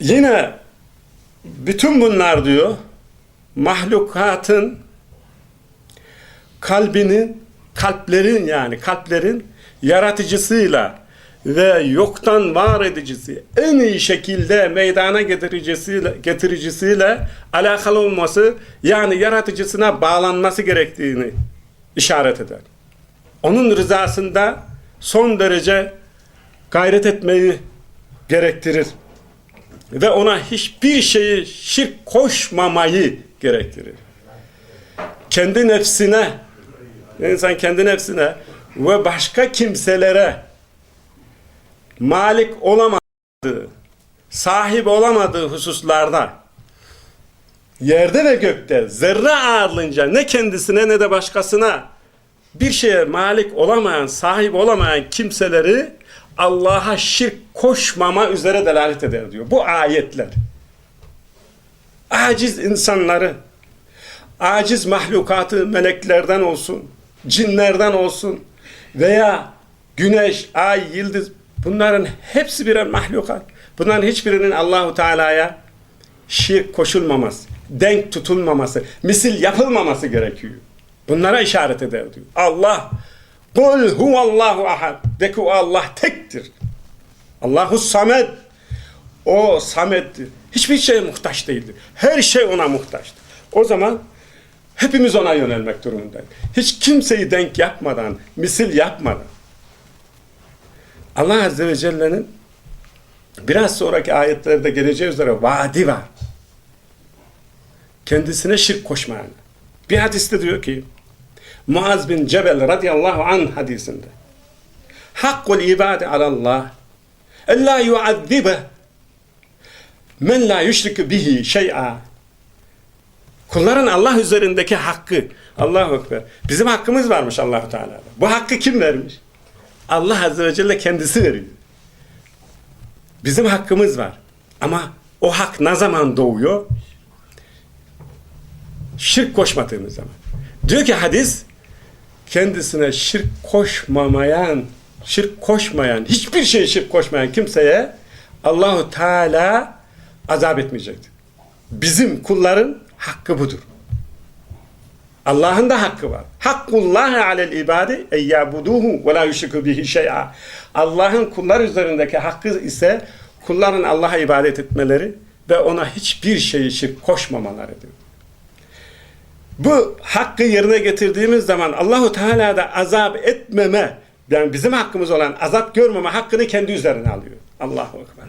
Yine bütün bunlar diyor mahlukatın kalbinin kalplerin yani kalplerin yaratıcısıyla ve yoktan var edicisi en iyi şekilde meydana getiricisiyle, getiricisiyle alakalı olması yani yaratıcısına bağlanması gerektiğini işaret eder. Onun rızasında son derece gayret etmeyi gerektirir ve ona hiçbir şeyi şirk koşmamayı gerektirir. Kendi nefsine, insan kendi nefsine ve başka kimselere malik olamadığı, sahip olamadığı hususlarda yerde ve gökte zerre ağırlığınca ne kendisine ne de başkasına bir şeye malik olamayan, sahip olamayan kimseleri Allah'a şirk koşmama üzere delalet eder diyor. Bu ayetler. Aciz insanları, aciz mahlukatı meleklerden olsun, cinlerden olsun veya güneş, ay, yıldız bunların hepsi birer mahlukat. Bunların hiçbirinin Allahu Teala'ya şirk koşulmaması, denk tutulmaması, misil yapılmaması gerekiyor. Bunlara işaret eder diyor. Allah Kul huvallahu ahad. De ki Allah tektir. Allahu samed. O samettir. Hiçbir şeye muhtaç değildir. Her şey ona muhtaçtır. O zaman hepimiz ona yönelmek durumundayız. Hiç kimseyi denk yapmadan, misil yapmadan. Allah Azze ve Celle'nin biraz sonraki ayetlerde geleceği üzere vaadi var. Kendisine şirk koşmayan. Bir hadiste diyor ki Muaz bin Cebel radıyallahu anh hadisinde Hakkul ibade alallah ella yuazzibe men la yüşrikü bihi şey'a Kulların Allah üzerindeki hakkı Allahu Ekber. Bizim hakkımız varmış Allahu Teala'da. Bu hakkı kim vermiş? Allah Azze ve Celle kendisi veriyor. Bizim hakkımız var. Ama o hak ne zaman doğuyor? Şirk koşmadığımız zaman. Diyor ki hadis kendisine şirk koşmamayan, şirk koşmayan, hiçbir şey şirk koşmayan kimseye Allahu Teala azap etmeyecektir. Bizim kulların hakkı budur. Allah'ın da hakkı var. Hakkullahi alel ibadi en yabuduhu ve la yüşriku bihi şey'a. Allah'ın kullar üzerindeki hakkı ise kulların Allah'a ibadet etmeleri ve ona hiçbir şeyi şirk koşmamalarıdır. Bu hakkı yerine getirdiğimiz zaman Allahu Teala da azap etmeme yani bizim hakkımız olan azap görmeme hakkını kendi üzerine alıyor. Allahu Ekber.